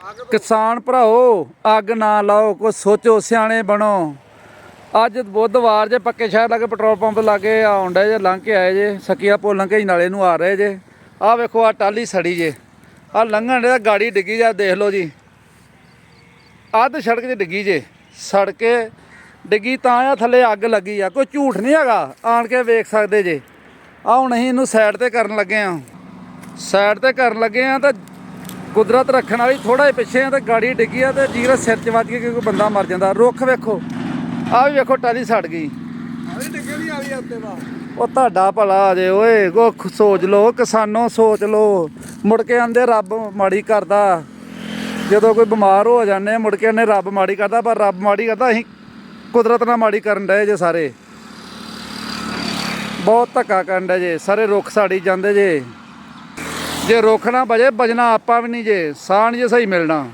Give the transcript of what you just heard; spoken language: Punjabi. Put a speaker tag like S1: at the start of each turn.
S1: ਕਿਸਾਨ ਭਰਾਓ, ਅੱਗ ਨਾ ਲਾਓ ਕੋ ਸੋਚੋ, ਸਿਆਣੇ ਬਣੋ। ਅੱਜ ਬੁੱਧਵਾਰ ਜੇ ਪੱਕੇ ਸ਼ਹਿਰ ਲਾਗੇ ਪੈਟਰੋਲ ਪੰਪ ਲਾਗੇ ਆਉਂਦਾ ਜੇ, ਲੰਘ ਕੇ ਆਏ ਜੇ, ਸਕੀਆ ਪੁੱਲ ਲੰਘ ਕੇ ਨਾਲੇ ਨੂੰ ਆ ਰਹੇ ਜੇ। ਆਹ ਵੇਖੋ ਆ ਟਾਲੀ ਸੜੀ ਜੇ। ਆ ਲੰਘਣ ਦੇ ਗਾੜੀ ਡਿੱਗੀ ਜਾ ਦੇਖ ਲਓ ਜੀ। ਅੱਧ ਸੜਕ 'ਚ ਡਿੱਗੀ ਜੇ। ਸੜ ਕੇ ਡਿੱਗੀ ਤਾਂ ਆ, ਥੱਲੇ ਅੱਗ ਲੱਗੀ ਆ। ਕੋਈ ਝੂਠ ਨਹੀਂ ਹੈਗਾ, ਆਣ ਕੇ ਵੇਖ ਸਕਦੇ ਜੇ। ਆ ਹੁਣ ਅਸੀਂ ਇਹਨੂੰ ਸਾਈਡ ਤੇ ਕਰਨ ਲੱਗੇ ਆ। ਸਾਈਡ ਤੇ ਕਰਨ ਲੱਗੇ ਆ ਤਾਂ ਕੁਦਰਤ ਰੱਖਣ ਵਾਲੀ ਥੋੜਾ ਜਿਹਾ ਪਿੱਛੇ ਆ ਤੇ ਗਾੜੀ ਡਿੱਗੀ ਆ ਤੇ ਜੀਰਾ ਸਿਰ 'ਚ ਵੱਜ ਕੇ ਕੋਈ ਬੰਦਾ ਮਰ ਜਾਂਦਾ। ਰੁੱਖ ਵੇਖੋ। ਆ ਵੀ ਵੇਖੋ ਟਾਲੀ ਸੜ ਗਈ। ਉਹ ਤੁਹਾਡਾ ਭਲਾ ਆ ਜੇ ਓਏ ਕੋ ਸੋਚ ਲੋ ਕਿਸਾਨੋ ਸੋਚ ਲੋ ਮੁੜ ਕੇ ਆਂਦੇ ਰੱਬ ਮਾੜੀ ਕਰਦਾ। ਜਦੋਂ ਕੋਈ ਬਿਮਾਰ ਹੋ ਜਾਂਦੇ ਮੁੜ ਕੇ ਆਂਦੇ ਰੱਬ ਮਾੜੀ ਕਰਦਾ ਪਰ ਰੱਬ ਮਾੜੀ ਕਰਦਾ ਅਸੀਂ ਕੁਦਰਤ ਨਾਲ ਮਾੜੀ ਕਰਨ ਡਏ ਜੇ ਸਾਰੇ। ਬਹੁਤ ਧੱਕਾ ਕਰਨ ਡਏ ਜੇ ਸਾਰੇ ਰੁੱਖ ਸਾੜੀ ਜਾਂਦੇ ਜੇ। ਜੇ ਰੁੱਖ ਨਾ ਬਜੇ ਬਜਣਾ ਆਪਾਂ ਵੀ ਨਹੀਂ ਜੇ ਸਾਹ ਨਹੀਂ ਜੇ ਸਹੀ ਮਿਲਣਾ।